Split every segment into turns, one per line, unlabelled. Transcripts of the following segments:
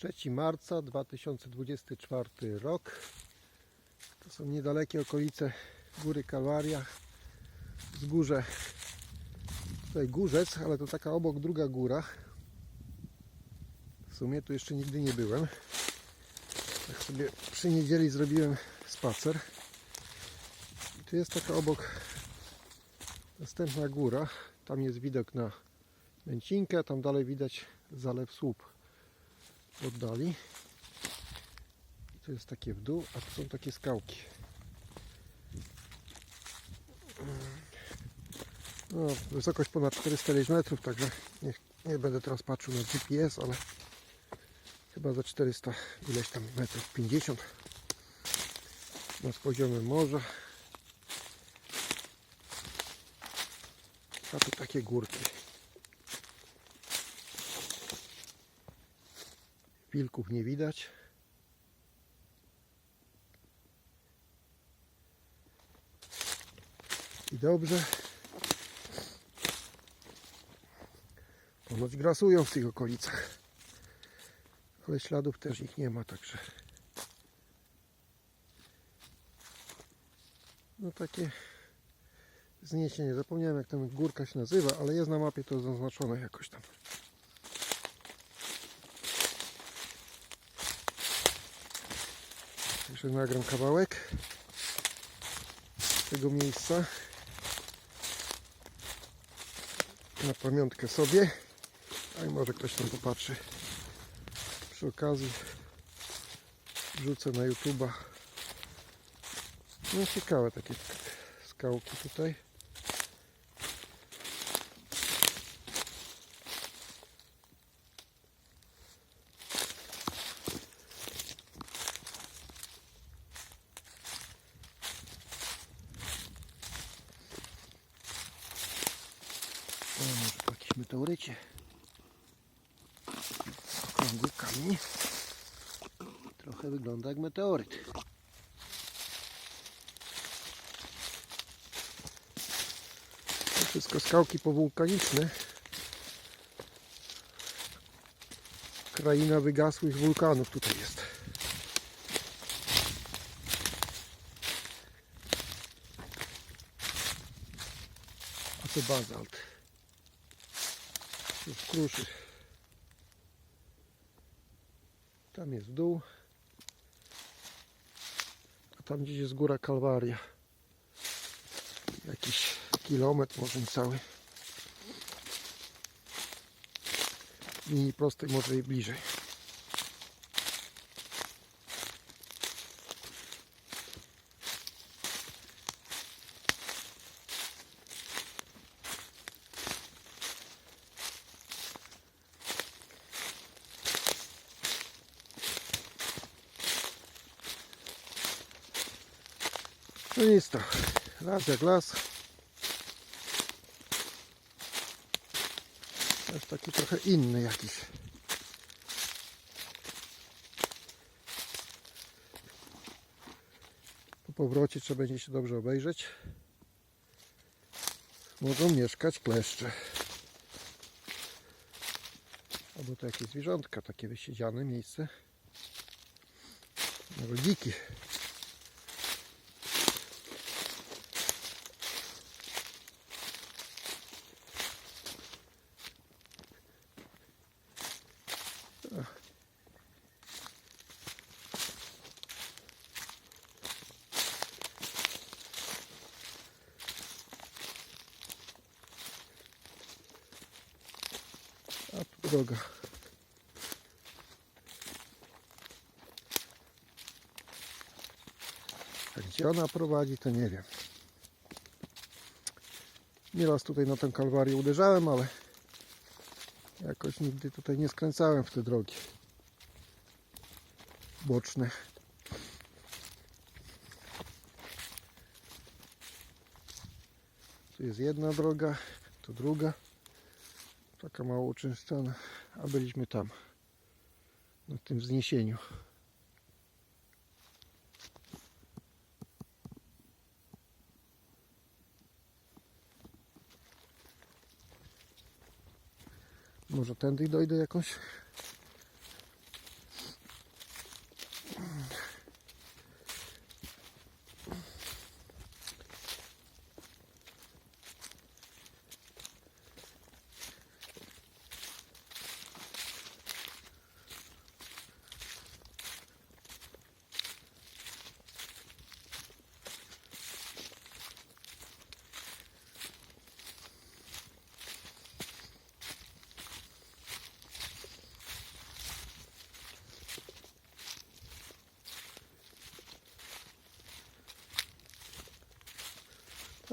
3 marca 2024 rok. To są niedalekie okolice Góry Kalwaria. Wzgórze. Tutaj górzec, ale to taka obok druga góra. W sumie tu jeszcze nigdy nie byłem. Tak sobie przy niedzieli zrobiłem spacer. I tu jest taka obok następna góra. Tam jest widok na Męcinkę, tam dalej widać zalew słup w oddali. I tu jest takie w dół, a tu są takie skałki. No, wysokość ponad 409 metrów, także nie, nie będę teraz patrzył na GPS, ale chyba za 400 ileś tam metrów, 50 nad poziomem morza. A tu takie górki. Wilków nie widać. I dobrze. Ponoć grasują w tych okolicach. Ale śladów też ich nie ma, także. No takie zniesienie. Zapomniałem jak tam górka się nazywa, ale jest na mapie to zaznaczone jakoś tam. Jeszcze nagram kawałek tego miejsca. Na pamiątkę sobie. A i może ktoś tam popatrzy. Przy okazji wrzucę na YouTube'a. No ciekawe takie skałki tutaj meteorycie. Okrągły kamień. Trochę wygląda jak meteoryt. To wszystko skałki powulkaniczne. Kraina wygasłych wulkanów tutaj jest. A to bazalt. Już kruszy. Tam jest dół. A tam gdzieś jest góra Kalwaria. Jakiś kilometr, może cały. Linii prostej może i bliżej. No nic to. Jak las. Jest taki trochę inny jakiś. Po powrocie trzeba będzie się dobrze obejrzeć. Mogą mieszkać kleszcze. Albo to jakieś zwierzątka, takie wysiedziane miejsce. Może dziki. A tu droga. A gdzie ona prowadzi, to nie wiem. Nieraz tutaj na tę kalwarię uderzałem, ale jakoś nigdy tutaj nie skręcałem w te drogi boczne. Tu jest jedna droga, tu druga. Taka mało uczęszczana, a byliśmy tam, na tym wzniesieniu. Może tędy dojdę jakąś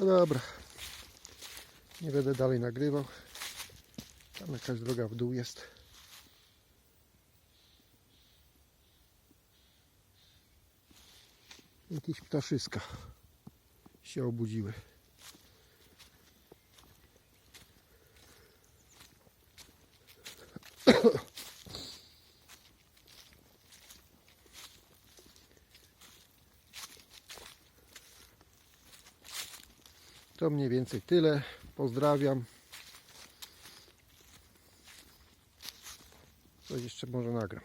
dobra. Nie będę dalej nagrywał. Tam jakaś droga w dół jest. Jakieś ptaszyska się obudziły. To mniej więcej tyle. Pozdrawiam. Coś jeszcze może nagram.